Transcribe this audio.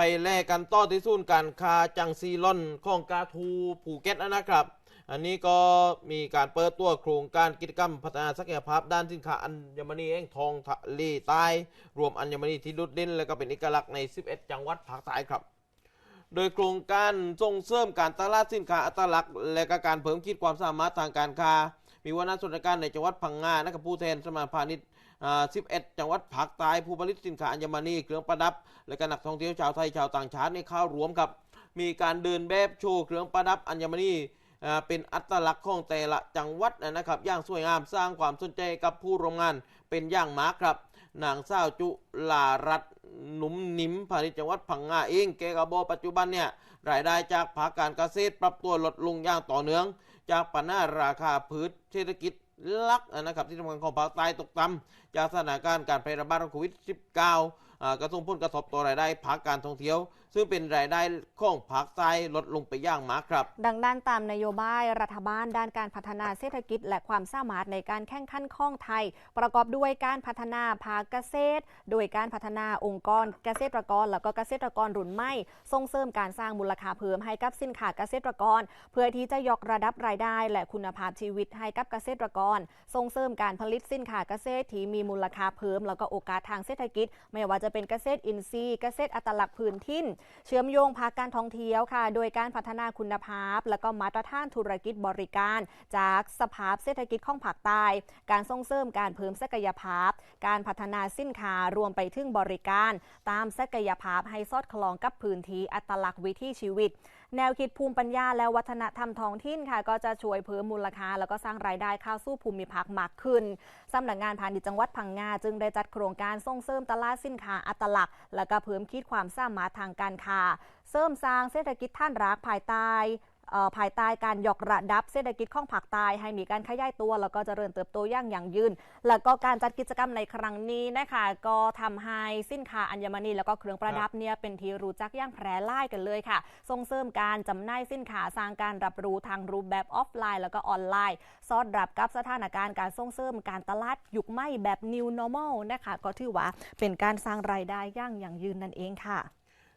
ไปแลกกันต่อที่ศูนย์การค้าจังซีลอนของกาทูภูเก็ตนะครับ อันนี้ก็มีการเปิดตัวโครงการกิจกรรมพัฒนาศักยภาพด้านสินค้าอัญมณีแห่งทองทะเลใต้รวมอัญมณีที่ดุดเด่นและก็เป็นเอกลักษณ์ใน 11 จังหวัดภาคใต้ครับโดยโครงการส่งเสริมการตลาดสินค้าอัตลักษณ์ และก็การเพิ่มขีดความสามารถทางการค้า มีวาระสนการในจังหวัดพังงานะครับผู้แทนสมาพาณิชย์11 จังหวัดภาคใต้ผู้ผลิตสินค้าอัญมณีเครื่องประดับ และก็นักท่องเที่ยวชาวไทยชาวต่างชาติในข้าวรวมครับ มีการเดินแบบโชว์เครื่องประดับอัญมณีเป็นอัตลักษณ์ของแต่ละจังหวัดนะครับ อย่างสวยงามสร้างความสนใจกับผู้ร่วมงานเป็นอย่างมากครับนางสาวจุลารัตน์หนุ่มนิมพาณิชย์จังหวัดพังงาเองแกกบอปัจจุบันเนี่ยรายได้จากภาคการเกษตรปรับตัวลดลงอย่างต่อเนื่อง จากปัญหาราคาพืชเศรษฐกิจลักนะครับที่ทำงานของภาคใต้ตกต่ำจากสถานการณ์การแพร่ระบาดของโควิด -19 อ่ากระทบผลกระทบต่อรายได้ภาคการท่องเที่ยว ซึ่งเป็นรายได้ของภาคใต้ลดลงไปอย่างมากครับ ดังด้านตามนโยบายรัฐบาลด้านการพัฒนาเศรษฐกิจ และความสามารถในการแข่งขันของไทย ประกอบด้วยการพัฒนาภาคเกษตร โดยการพัฒนาองค์กรเกษตรกร แล้วก็เกษตรกรรุ่นใหม่ส่งเสริมการสร้างมูลค่าเพิ่มให้กับสินค้าเกษตรกร เพื่อที่จะยกระดับรายได้ และคุณภาพชีวิตให้กับเกษตรกร ส่งเสริมการผลิตสินค้าเกษตรที่มีมูลค่าเพิ่ม แล้วก็โอกาสทางเศรษฐกิจ ไม่ว่าจะเป็นเกษตรอินทรีย์ เกษตรอัตลักษณ์พื้นถิ่นเชื่อมโยงภาคการท่องเที่ยวค่ะ โดยการพัฒนาคุณภาพ และก็มาตรฐานธุรกิจบริการ จากสภาพเศรษฐกิจของภาคใต้ การส่งเสริมการเพิ่มศักยภาพ การพัฒนาสินค้ารวมไปถึงบริการ ตามศักยภาพให้สอดคล้องกับพื้นที่อัตลักษณ์วิถีชีวิต แนวคิดภูมิปัญญาและวัฒนธรรมท้องถิ่นค่ะ ก็จะช่วยเพิ่มมูลค่า แล้วก็สร้างรายได้เข้าสู้ภูมิภาคมากขึ้นสำนักงานพาณิชย์จังหวัดพังงาจึงได้จัดโครงการส่งเสริมตลาดสินค้าอัตลักษณ์ และก็เพิ่มคิดความสามารถทางการค้าเสริมสร้างเศรษฐกิจท่านรักภายใต้ ภายใต้การยกระดับเศรษฐกิจของภาคใต้ให้มีการขยายตัว แล้วก็เจริญเติบโตอย่างยั่งยืน แล้วก็การจัดกิจกรรมในครั้งนี้นะคะก็ทำให้สินค้าอัญมณีแล้วก็เครื่องประดับเนี่ยเป็นที่รู้จักอย่างแพร่หลายกันเลยค่ะ ส่งเสริมการจำหน่ายสินค้าสร้างการรับรู้ทางรูปแบบออฟไลน์ แล้วก็ออนไลน์สอดรับกับสถานการณ์การส่งเสริมการตลาดยุคใหม่แบบ New Normal นะคะก็ถือว่าเป็นการสร้างรายได้อย่างยั่งยืนนั่นเองค่ะ